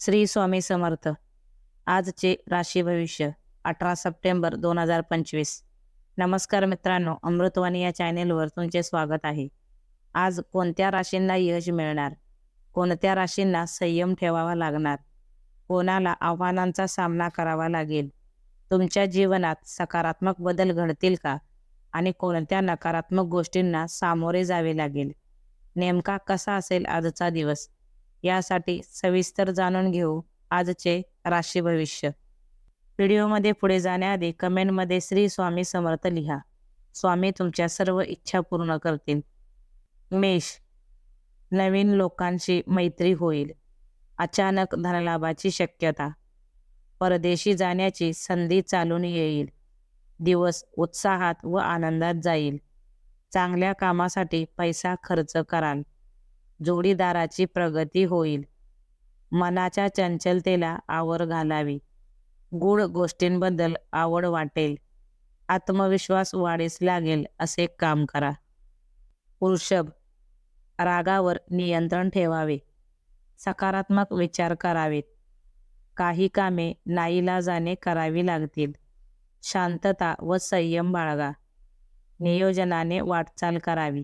श्री स्वामी समर्थ. आजचे राशी भविष्य अठरा सप्टेंबर दोन हजार पंचवीस. नमस्कार मित्रांनो अमृतवाणी या चॅनेलवर तुमचे स्वागत आहे. आज कोणत्या राशींना यश मिळणार? कोणत्या राशींना संयम ठेवावा लागणार? कोणाला आव्हानांचा सामना करावा लागेल? तुमच्या जीवनात सकारात्मक बदल घडतील का? आणि कोणत्या नकारात्मक गोष्टींना सामोरे जावे लागेल? नेमका कसा असेल आजचा दिवस? यासाठी सविस्तर जाणून घेऊ आजचे राशी भविष्य. व्हिडिओमध्ये पुढे जाण्याआधी कमेंटमध्ये श्री स्वामी समर्थ लिहा. स्वामी तुमच्या सर्व इच्छा पूर्ण करतील. मेष नवीन लोकांशी मैत्री होईल. अचानक धनलाभाची शक्यता. परदेशी जाण्याची संधी चालून येईल. दिवस उत्साहात व आनंदात जाईल. चांगल्या कामासाठी पैसा खर्च कराल. जोडीदाराची प्रगती होईल. मनाच्या चंचलतेला आवर घालावी. गूढ गोष्टींबद्दल आवड वाटेल. आत्मविश्वास वाढीस लागेल असे काम करा. वृषभ रागावर नियंत्रण ठेवावे. सकारात्मक विचार करावेत. काही कामे नाईलाजाने करावी लागतील. शांतता व संयम बाळगा. नियोजनाने वाटचाल करावी.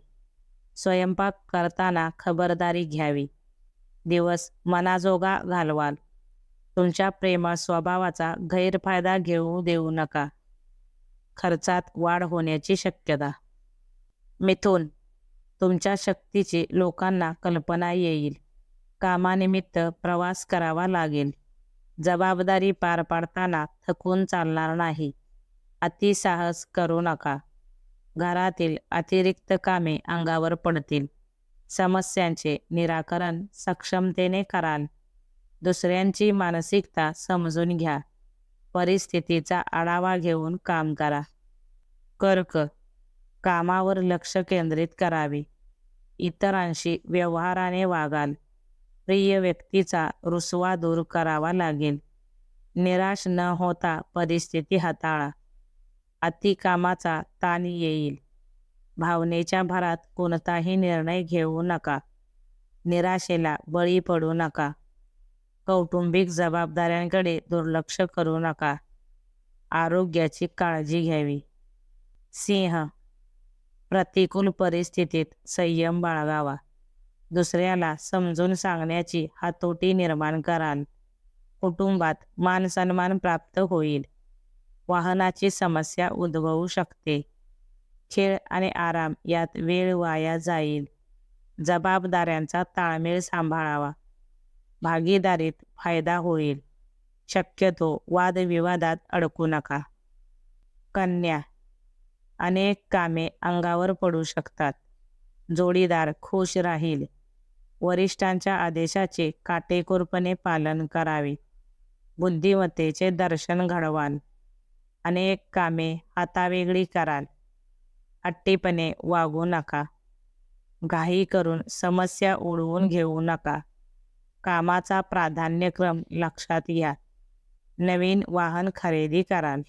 स्वयंपाक करताना खबरदारी घ्यावी. दिवस मनाजोगा घालवाल. तुमच्या प्रेमळ स्वभावाचा गैरफायदा घेऊ देऊ नका. खर्चात वाढ होण्याची शक्यता. मिथून तुमच्या शक्तीची लोकांना कल्पना येईल. कामानिमित्त प्रवास करावा लागेल. जबाबदारी पार पाडताना थकून चालणार नाही. अतिसाहस करू नका. घरातील अतिरिक्त कामे अंगावर पडतील. समस्यांचे निराकरण सक्षमतेने कराल. दुसऱ्यांची मानसिकता समजून घ्या. परिस्थितीचा आढावा घेऊन काम करा. कर्क. कामावर लक्ष केंद्रित करावे. इतरांशी व्यवहाराने वागाल. प्रिय व्यक्तीचा रुसवा दूर करावा लागेल. निराश न होता परिस्थिती हाताळा. अतिकामाचा ताण येईल. भावनेच्या भरात कोणताही निर्णय घेऊ नका. निराशेला बळी पडू नका. कौटुंबिक जबाबदाऱ्यांकडे दुर्लक्ष करू नका. आरोग्याची काळजी घ्यावी. सिंह प्रतिकूल परिस्थितीत संयम बाळगावा. दुसऱ्याला समजून सांगण्याची हातोटी निर्माण कराल. कुटुंबात मानसन्मान प्राप्त होईल. वाहनाची समस्या उद्भवू शकते. खेळ आणि आराम यात वेळ वाया जाईल. जबाबदाऱ्यांचा ताळमेळ सांभाळावा. भागीदारीत फायदा होईल. शक्यतो वादविवादात अडकू नका. कन्या. अनेक कामे अंगावर पडू शकतात. जोडीदार खुश राहील. वरिष्ठांच्या आदेशाचे काटेकोरपणे पालन करावे. बुद्धिमत्तेचे दर्शन घडवाल. अनेक कामे हातावेगळी कराल. हट्टीपणे वागू नका. घाई करून समस्या ओढवून घेऊ नका. कामाचा प्राधान्यक्रम लक्षात घ्या. नवीन वाहन खरेदी कराल.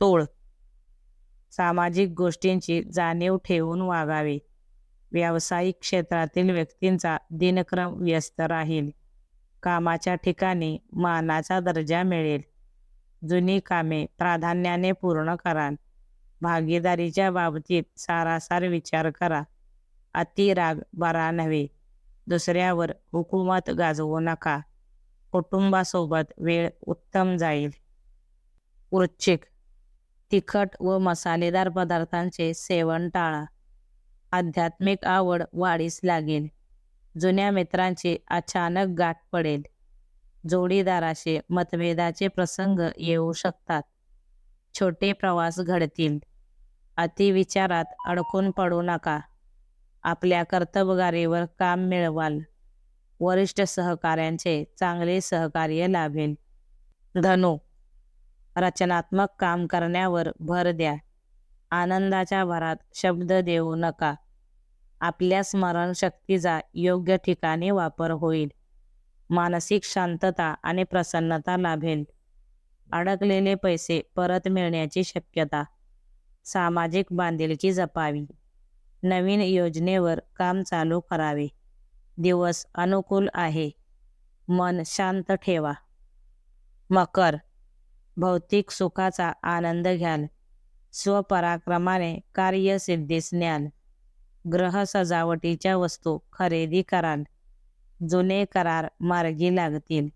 तोळ सामाजिक गोष्टींची जाणीव ठेवून वागावे. व्यावसायिक क्षेत्रातील व्यक्तींचा दिनक्रम व्यस्त राहील. कामाच्या ठिकाणी मानाचा दर्जा मिळेल. जुनी कामे प्राधान्याने पूर्ण कराल भागीदारीच्या बाबतीत सारासार विचार करा. अतिराग बरा नव्हे. दुसऱ्यावर हुकूमत गाजवू नका. कुटुंबासोबत वेळ उत्तम जाईल. वृश्चिक तिखट व मसालेदार पदार्थांचे सेवन टाळा. आध्यात्मिक आवड वाढीस लागेल. जुन्या मित्रांची अचानक गाठ पडेल. जोडीदाराशी मतभेदाचे प्रसंग येऊ शकतात. छोटे प्रवास घडतील. अतिविचारात अडकून पडू नका. आपल्या कर्तबगारीवर काम मिळवाल. वरिष्ठ सहकाऱ्यांचे चांगले सहकार्य लाभेल. धनु रचनात्मक काम करण्यावर भर द्या. आनंदाच्या भरात शब्द देऊ नका. आपल्या स्मरणशक्तीचा योग्य ठिकाणी वापर होईल. मानसिक शांतता आणि प्रसन्नता लाभेल. अडकलेले पैसे परत मिळण्याची शक्यता. सामाजिक बांधिलकी जपावी. नवीन योजनेवर काम चालू करावे. दिवस अनुकूल आहे. मन शांत ठेवा. मकर. भौतिक सुखाचा आनंद घ्याल. स्वपराक्रमाने कार्यसिद्धीस न्याल ग्रह सजावटीच्या वस्तू खरेदी कराल. जुने करार मार्गी लागतील.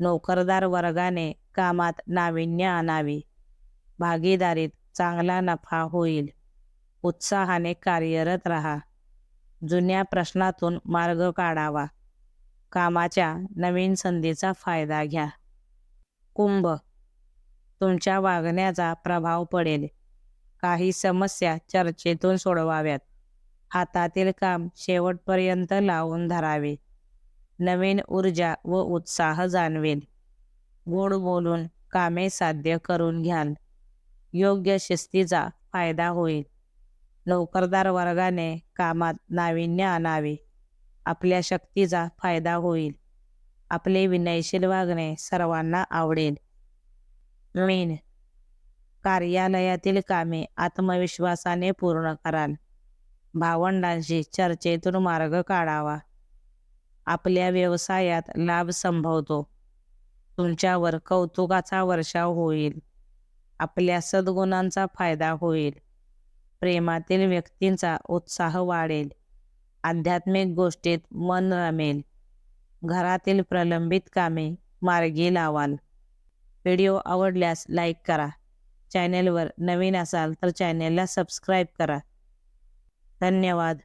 नोकरदार वर्गाने कामात नाविन्य आणावे. भागीदारीत चांगला नफा होईल. उत्साहाने कार्यरत राहा. जुन्या प्रश्नातून मार्ग काढावा. कामाच्या नवीन संधीचा फायदा घ्या. कुंभ. तुमच्या वागण्याचा प्रभाव पडेल. काही समस्या चर्चेतून सोडवाव्यात. हातातील काम शेवटपर्यंत लावून धरावे. नवीन ऊर्जा व उत्साह जाणवेल. गोड बोलून कामे साध्य करून घ्याल. योग्य शिस्तीचा फायदा होईल. नोकरदार वर्गाने कामात नाविन्य आणावे. आपल्या शक्तीचा फायदा होईल. आपले विनयशील वागणे सर्वांना आवडेल. मीन. कार्यालयातील कामे आत्मविश्वासाने पूर्ण कराल. भावंडांशी चर्चेतून मार्ग काढावा. आपल्या व्यवसायात लाभ संभवतो. तुमच्यावर कौतुकाचा वर्षाव होईल. आपल्या सद्गुणांचा फायदा होईल. प्रेमातील व्यक्तींचा उत्साह वाढेल. आध्यात्मिक गोष्टीत मन रमेल. घरातील प्रलंबित कामे मार्गी लावाल. व्हिडिओ आवडल्यास लाईक करा. चॅनेलवर नवीन असाल तर चॅनेलला सबस्क्राईब करा. धन्यवाद.